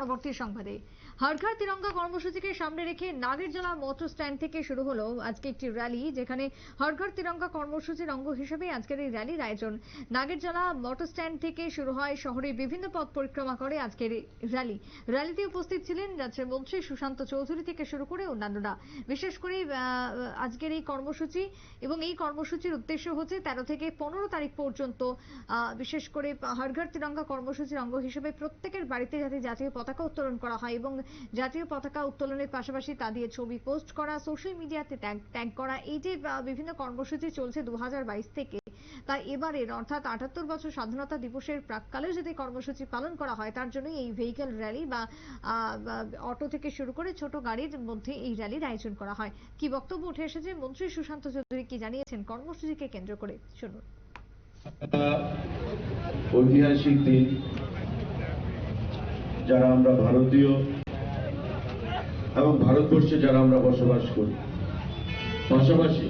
পরবর্তী সংবাদে। হরঘর তিরঙ্গা কর্মসূচিকে সামনে রেখে নাগেরজলা মোটর স্ট্যান্ড থেকে শুরু হলো আজকে একটি র্যালি, যেখানে হরঘর তিরঙ্গা কর্মসূচির অঙ্গ হিসেবে আজকের এই র্যালির আয়োজন। নাগেরজলা মোটর স্ট্যান্ড থেকে শুরু হয় শহরের বিভিন্ন পথ পরিক্রমা করে আজকের র্যালি। র্যালিতে উপস্থিত ছিলেন রাজ্যের মন্ত্রী সুশান্ত চৌধুরী থেকে শুরু করে অন্যান্যরা। বিশেষ করে আজকের এই কর্মসূচি এবং এই কর্মসূচির উদ্দেশ্য হচ্ছে তেরো থেকে পনেরো তারিখ পর্যন্ত বিশেষ করে হরঘর তিরঙ্গা কর্মসূচির অঙ্গ হিসেবে প্রত্যেকের বাড়িতে যাতে জাতীয় পতাকা উত্তোলন করা হয় এবং জাতীয় পতাকা উত্তোলনের পাশাপাশি তা দিয়ে ছবি পোস্ট করা, সোশ্যাল মিডিয়াতে ট্যাগ ট্যাগ করা, এই যে বিভিন্ন কর্মসূচি চলছে দু থেকে তাই এবারের অর্থাৎ আটাত্তর বছর স্বাধীনতা দিবসের প্রাককালেও যদি কর্মসূচি পালন করা হয়, তার জন্যই এই ভেহিকেল র্যালি বা অটো থেকে শুরু করে ছোট গাড়ির মধ্যে এই র্যালির আয়োজন করা হয়। কি বক্তব্য উঠে এসেছে? মন্ত্রী সুশান্ত চৌধুরী কি জানিয়েছেন? কর্মসূচিকে কেন্দ্র করে শুনুন। ঐতিহাসিক দিন। যারা আমরা ভারতীয় এবং ভারতবর্ষে যারা আমরা বসবাস করি। পাশাপাশি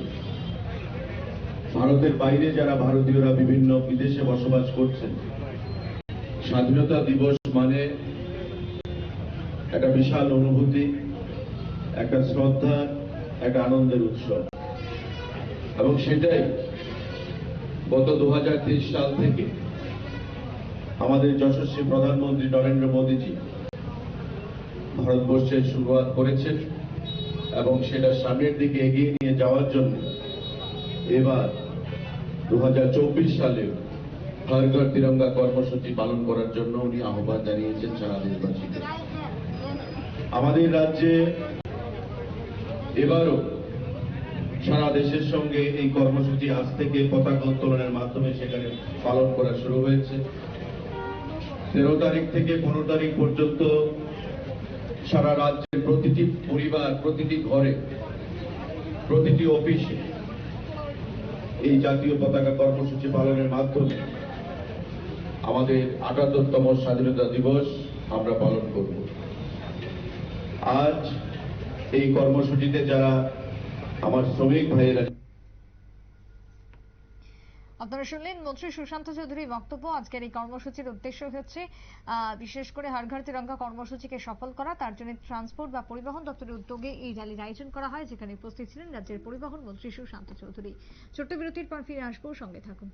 ভারতের বাইরে যারা ভারতীয়রা বিভিন্ন বিদেশে বসবাস করছেন, স্বাধীনতা দিবস মানে একটা বিশাল অনুভূতি, একটা শ্রদ্ধা, একটা আনন্দের উৎসব। এবং সেটাই গত দু সাল থেকে আমাদের যশস্বী প্রধানমন্ত্রী নরেন্দ্র মোদীজি ভারতবর্ষের শুরুয়াত করেছেন এবং সেটা সামনের দিকে এগিয়ে নিয়ে যাওয়ার জন্য এবার দু সালে হর ঘর তিরঙ্গা কর্মসূচি পালন করার জন্য উনি আহ্বান জানিয়েছেন সারা দেশবাসীকে। আমাদের রাজ্যে এবারও সারা দেশের সঙ্গে এই কর্মসূচি আজ থেকে পতাকা উত্তোলনের মাধ্যমে সেখানে পালন করা শুরু হয়েছে। তেরো তারিখ থেকে পনেরো তারিখ পর্যন্ত সারা রাজ্যের প্রতিটি পরিবার, প্রতিটি ঘরে, প্রতিটি অফিসে এই জাতীয় পতাকা কর্মসূচি পালনের মাধ্যমে আমাদের আটাত্তরতম স্বাধীনতা দিবস আমরা পালন করব। আজ এই কর্মসূচিতে যারা আমার শ্রমিক ভাইয়েরা আপনারা শুনলেন মন্ত্রী সুশান্ত চৌধুরীর বক্তব্য। আজকের এই কর্মসূচির উদ্দেশ্য হচ্ছে বিশেষ করে হর ঘর তিরঙ্গা কর্মসূচিকে সফল করা, তার জন্য ট্রান্সপোর্ট বা পরিবহন দপ্তরের উদ্যোগে এই র্যালির আয়োজন করা হয়, যেখানে উপস্থিত ছিলেন রাজ্যের পরিবহন মন্ত্রী সুশান্ত চৌধুরী। ছোট্ট বিরতির পর ফিরে আসব, সঙ্গে থাকুন।